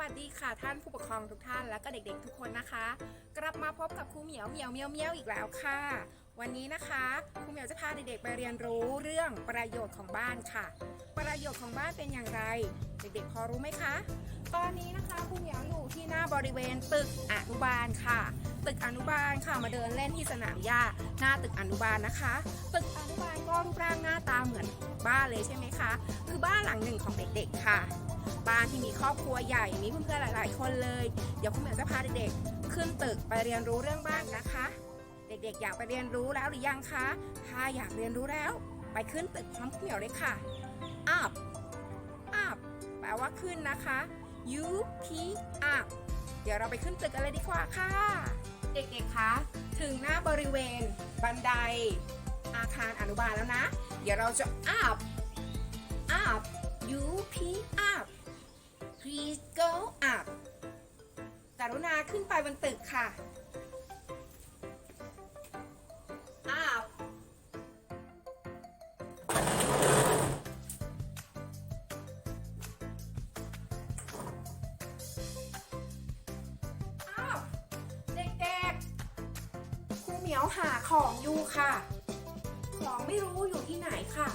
วัสดีค่ะท่านผู้ปกครองทุกท่านและก็เด็กๆทุกคนนะคะ กลับมาพบกับครูเหมียวเหมียวเมียวเมียวอีกแล้วค่ะ วันนี้นะคะครูเหมียวจะพาเด็กๆไปเรียนรู้เรื่องประโยชน์ของบ้านค่ะ ประโยชน์ของบ้านเป็นอย่างไร เด็กๆพอรู้ไหมคะ ตอนนี้นะคะครูเหมียวอยู่ที่หน้าบริเวณตึกอนุบาลค่ะ ตึกอนุบาลค่ะมาเดินเล่นที่สนามหญ้าหน้าตึกอนุบาลนะคะ ตึกอนุบาลก็รูปร่างหน้าตาเหมือนบ้านเลยใช่ไหมคะ คือบ้านหลังหนึ่งของเด็กๆค่ะ บ้านที่มีครอบครัวใหญ่มีเพื่อนๆหลาย ๆ คนเลย เดี๋ยวคุณเหมียวจะพาเด็กๆขึ้นตึกไปเรียนรู้เรื่องบ้านนะคะ เด็กๆ อยากไปเรียนรู้แล้วหรือยังคะถ้าอยากเรียนรู้แล้ว ไปขึ้นตึกพร้อมคุณเหมียวเลยค่ะ up up แปลว่าขึ้นนะคะ u p up เดี๋ยวเราไปขึ้นตึกกันเลยดีกว่าค่ะ เด็กๆ คะ ถึงหน้าบริเวณบันไดอาคารอนุบาลแล้วนะ เดี๋ยวเราจะ up up U P up please go up กรุณาขึ้นไปบนตึกค่ะ เหมียวหาของอยู่ค่ะ ของไม่รู้อยู่ที่ไหนค่ะ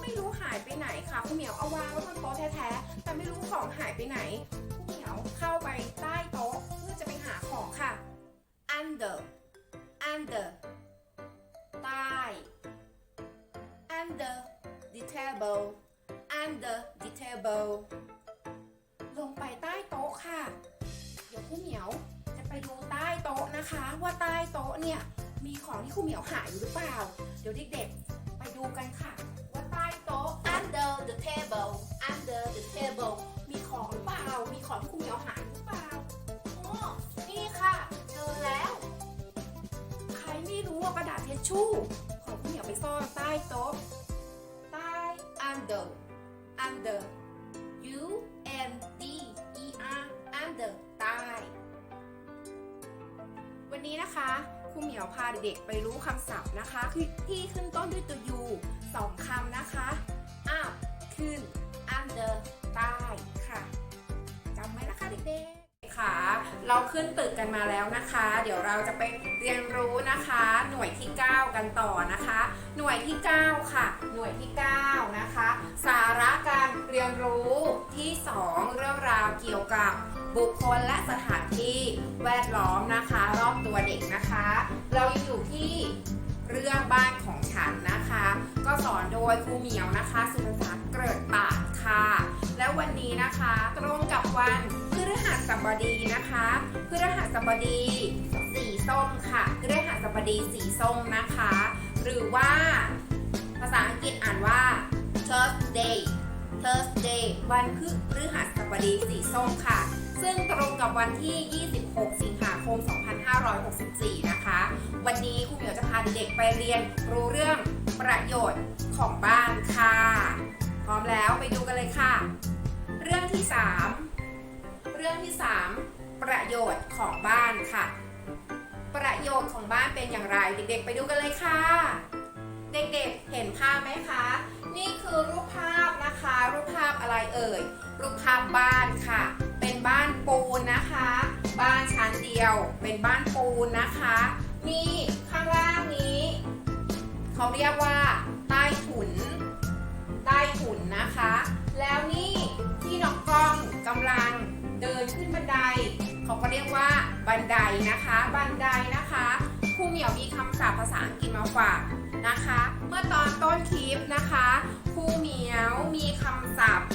ไม่รู้หายไปไหนค่ะคุณเหมียวเอาวางไว้บนโต๊ะแท้ๆแต่ไม่รู้ของหายไปไหนคุณเหมียวเข้าไปใต้ รูเหมียวหายอยู่หรือเปล่า เดี๋ยวเด็กๆ ไปดูกันค่ะ ว่าใต้โต๊ะ under the table under the table มีของหรือเปล่า มีของที่ครูเหมียวหายหรือเปล่าโอ้นี่ค่ะ เจอแล้ว ใครไม่รู้ว่ากระดาษทิชชู่ ของครูเหมียวไปซ่อนใต้โต๊ะ ใต้ under under ครูเหมียวพาเด็กไปรู้คำศัพท์นะคะคือที่ขึ้นต้นด้วยตัว U สองคำนะคะ up ขึ้น under ใต้ค่ะจำไว้นะคะเด็กๆค่ะ เราขึ้นตึกกันมาแล้วนะคะ เดี๋ยวเราจะไปเรียนรู้นะคะ หน่วยที่ 9 กันต่อนะคะ หน่วยที่ 9 ค่ะ หน่วยที่ 9 นะคะ สาระการเรียนรู้ที่ 2 เรื่องราวเกี่ยวกับ บุคคลและสถานที่แวดล้อมนะคะ รอบตัวเด็กนะคะ เรายังอยู่ที่เรื่องบ้านของฉันนะคะ ก็สอนโดยครูเหมียวนะคะสุรศักดิ์เกิดปาดค่ะ แล้ววันนี้นะคะตรงกับวันพฤหัสบดีนะคะพฤหัสบดีสีส้มค่ะพฤหัสบดีสีส้มนะคะ หรือว่า ภาษาอังกฤษอ่านว่า Thursday Thursday วันพฤหัสบดีสีส้มค่ะ ซึ่งตรงกับวันที่ 26 สิงหาคม 2564 นะคะ วันนี้ครูเหมียวจะพาเด็กๆไปเรียนรู้เรื่องประโยชน์ของบ้านค่ะ พร้อมแล้วไปดูกันเลยค่ะ เรื่องที่ 3 เรื่องที่ 3 ประโยชน์ของบ้านค่ะ ประโยชน์ของบ้านเป็นอย่างไรเด็กๆ ไปดูกันเลยค่ะ เด็กๆ เห็นภาพไหมคะ นี่คือรูปภาพนะคะ รูปภาพอะไรเอ่ย รูปภาพบ้านค่ะ เป็นบ้านปูนนะคะ บ้านชั้นเดียวเป็นบ้านปูนนะคะ นี่ข้างล่างนี้ เขาเรียกว่า ใต้ถุน ใต้ถุนนะคะ แล้วนี่ที่น้องกล้องกำลังเดินขึ้นบันได เขาก็เรียกว่าบันไดนะคะ บันไดนะคะครูเหมียวมีคำศัพท์ภาษาอังกฤษมาฝากนะคะ เมื่อตอนต้นคลิปนะคะครูเหมียวมีคำศัพท์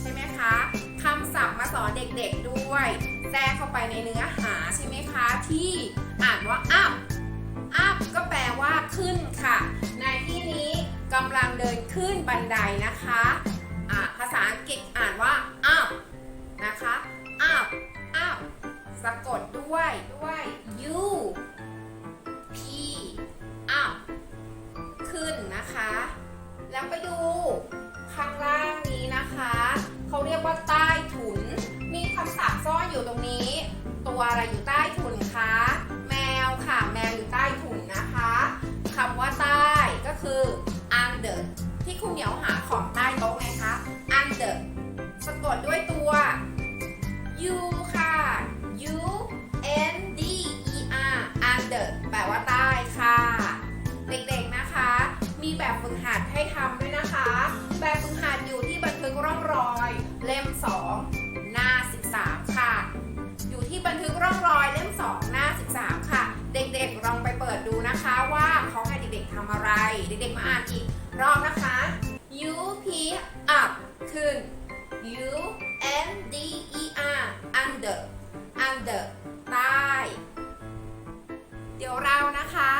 ใช่ไหมคะ คำศัพท์มาสอนเด็กๆด้วยแทรกเข้าไปในเนื้อหาใช่ไหมคะ ที่อ่านว่า up up ก็แปลว่าขึ้นค่ะ ในที่นี้กำลังเดินขึ้นบันไดนะคะอ่าภาษาอังกฤษอ่านว่า up นะคะ up up สะกดด้วยด้วย u p ครูเหมียวหาของใต้โต๊ะไงคะ under สะกดด้วยตัว u ค่ะ u n d e r under แปลว่าใต้ค่ะ เด็กๆนะคะ มีแบบฝึกหัดให้ทำด้วยนะคะ แบบฝึกหัดอยู่ที่บันทึกร่องรอย เล่ม 2 หน้า 13 ค่ะ อยู่ที่บันทึกร่องรอยเล่ม 2 หน้า 13 ค่ะ เด็กๆลองไปเปิดดูนะคะว่าเขาให้เด็กๆทำอะไร เด็กๆมาอ่านอีก รอบนะคะ U P up ขึ้น U N D E R under under ใต้เดี๋ยวเรานะคะ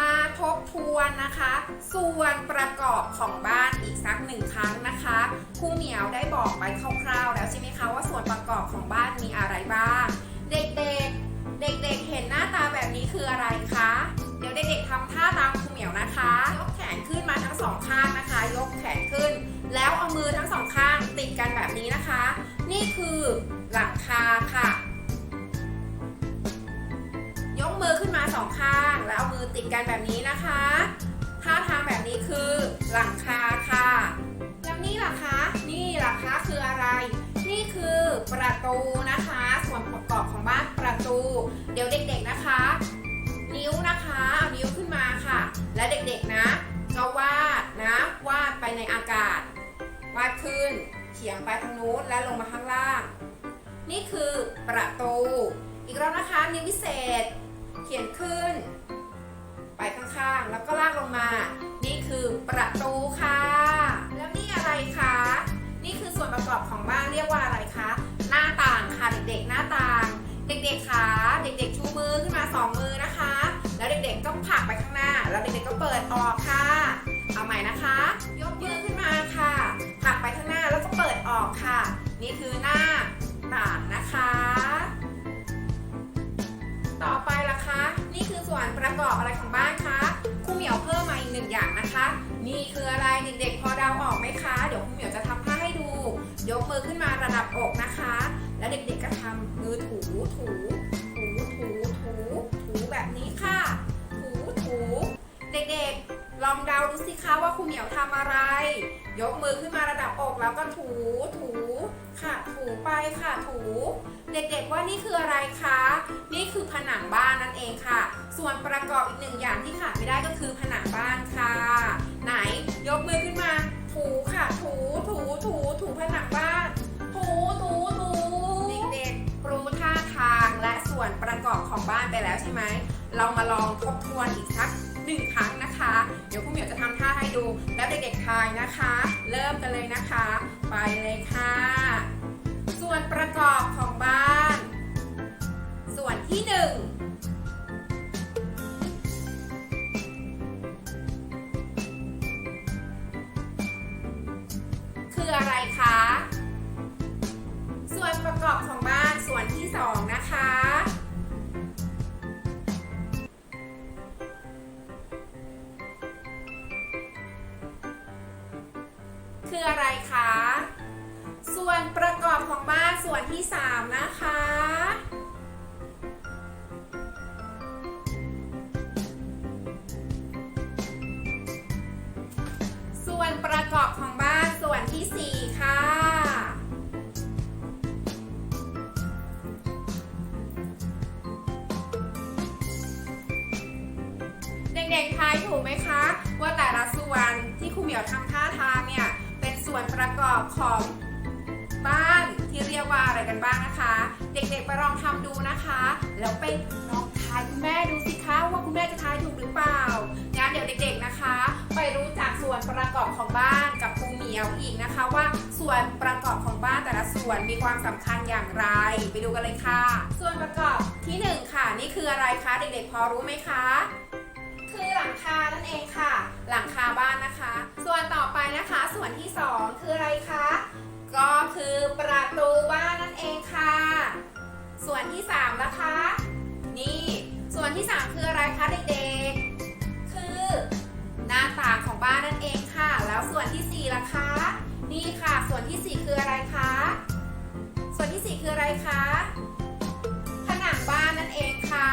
มาทบทวนนะคะ ส่วนประกอบของบ้านอีกสักหนึ่งครั้งนะคะครูเหมียวได้บอกไปคร่าวๆ แล้วใช่ไหมคะว่าส่วนประกอบของบ้านมีอะไรบ้าง เด็กๆ เด็กๆเห็นหน้าตาแบบนี้คืออะไรคะ กันแบบนี้นะคะท่าทางแบบนี้คือหลังคาค่ะแล้วนี่ล่ะคะนี่ล่ะคะคืออะไร นี่คือประตูนะคะ ส่วนประกอบของบ้านประตู เดี๋ยวเด็กๆนะคะ นิ้วนะคะเอานิ้วขึ้นมาค่ะ และเด็กๆนะก็วาดนะวาดไปในอากาศ วาดขึ้นเฉียงไปทางนู้นและลงมาข้างล่าง นี่คือประตู อีกรอบนะคะนิ้วพิเศษ เขียนขึ้น ไปข้างๆ แล้วก็ลากลงมา นี่คือประตูค่ะ แล้วนี่อะไรคะ นี่คือส่วนประกอบของบ้านเรียกว่าอะไรคะ หน้าต่างค่ะเด็กๆ หน้าต่าง เด็กๆขาเด็กๆชูมือขึ้นมาสองมือนะคะ แล้วเด็กๆก็ผลักไปข้างหน้า แล้วเด็กๆก็เปิดออกค่ะ เอาใหม่นะคะ ยกมือขึ้นมาค่ะผลักไปข้างหน้าแล้วก็เปิดออกค่ะ นี่คือหน้าต่างนะคะ นี่คือส่วนประกอบอะไรของบ้านคะครูเหมียวเพิ่มมาอีกหนึ่งอย่างนะคะ นี่คืออะไรเด็กๆ พอเดาออกไหมคะ เดี๋ยวครูเหมียวจะทำท่าให้ดู ยกมือขึ้นมาระดับอกนะคะ แล้วเด็กๆก็ทำมือถูถูถูถูถูถูแบบนี้ค่ะถูถูเด็กๆ ลองเดาดูสิคะว่าครูเหมียวทำอะไร ยกมือขึ้นมาระดับอกแล้วก็ถูถูค่ะ ถูไปค่ะถู เด็กๆว่านี่คืออะไรคะ นี่คือผนังบ้านนั่นเองค่ะ ส่วนประกอบอีกหนึ่งอย่างที่ขาดไม่ได้ก็คือผนังบ้านค่ะ ไหนยกมือขึ้นมา ถูค่ะ ถูถูถูถูผนังบ้าน ถูถูถูเด็กๆรู้ท่าทางและส่วนประกอบของบ้านไปแล้วใช่ไหมเรามาลองทบทวนอีกสักหนึ่งครั้งนะคะ ดูแล้วเด็กๆทายนะคะ เริ่มกันเลยนะคะ ไปเลยค่ะ ส่วนประกอบของบ้าน ส่วนที่หนึ่ง คืออะไรคะ ส่วนประกอบของบ้านส่วนที่ 3 นะคะ ส่วนประกอบของบ้านส่วนที่ 4 ค่ะ เด็กๆทายถูกไหมคะ ว่าแต่ละส่วนที่ครูเหมียวทำท่าทางเนี่ย วนประกอบของบ้านที่เรียกว่าอะไรกันบ้างนะคะ เด็กๆไปลองทำดูนะคะ แล้วไปลองทายคุณแม่ดูสิคะว่าคุณแม่จะทายถูกหรือเปล่างั้นเดี๋ยวเด็กๆนะคะ ไปรู้จักส่วนประกอบของบ้านกับครูเหมียวอีกนะคะ ว่าส่วนประกอบของบ้านแต่ละส่วนมีความสำคัญอย่างไร ไปดูกันเลยค่ะ ส่วนประกอบที่หนึ่งค่ะ นี่คืออะไรคะเด็กๆพอรู้ไหมคะ คือหลังคานั่นเองค่ะ หลังคาบ้านนะคะ ส่วนต่อไปนะคะ ส่วนที่สองคืออะไรคะ ก็คือประตูบ้านนั่นเองค่ะ ส่วนที่สามนะคะ นี่ ส่วนที่สามคืออะไรคะเด็กๆ คือหน้าต่างของบ้านนั่นเองค่ะ แล้วส่วนที่สี่ล่ะคะ นี่ค่ะ ส่วนที่สี่คืออะไรคะ ส่วนที่สี่คืออะไรคะ ผนังบ้านนั่นเองค่ะ